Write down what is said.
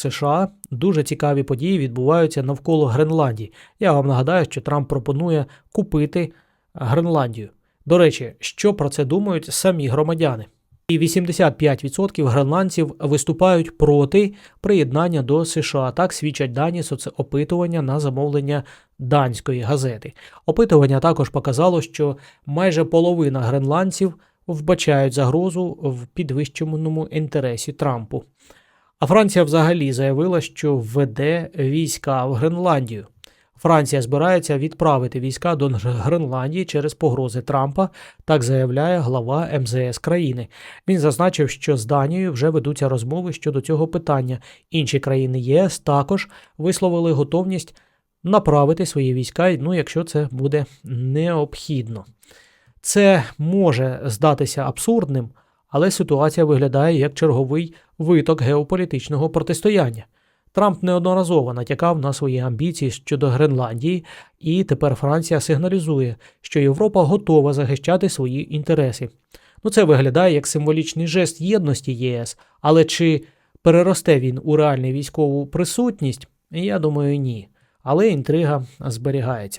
США дуже цікаві події відбуваються навколо Гренландії. Я вам нагадаю, що Трамп пропонує купити Гренландію. До речі, що про це думають самі громадяни? І 85% гренландців виступають проти приєднання до США. Так свідчать дані соцопитування на замовлення данської газети. Опитування також показало, що майже половина гренландців вбачають загрозу в підвищеному інтересі Трампу. А Франція взагалі заявила, що введе війська в Гренландію. Франція збирається відправити війська до Гренландії через погрози Трампа, так заявляє глава МЗС країни. Він зазначив, що з Данією вже ведуться розмови щодо цього питання. Інші країни ЄС також висловили готовність направити свої війська, ну якщо це буде необхідно. Це може здатися абсурдним, але ситуація виглядає як черговий виток геополітичного протистояння. Трамп неодноразово натякав на свої амбіції щодо Гренландії, і тепер Франція сигналізує, що Європа готова захищати свої інтереси. Ну, це виглядає як символічний жест єдності ЄС, але чи переросте він у реальну військову присутність? Я думаю, ні. Але інтрига зберігається.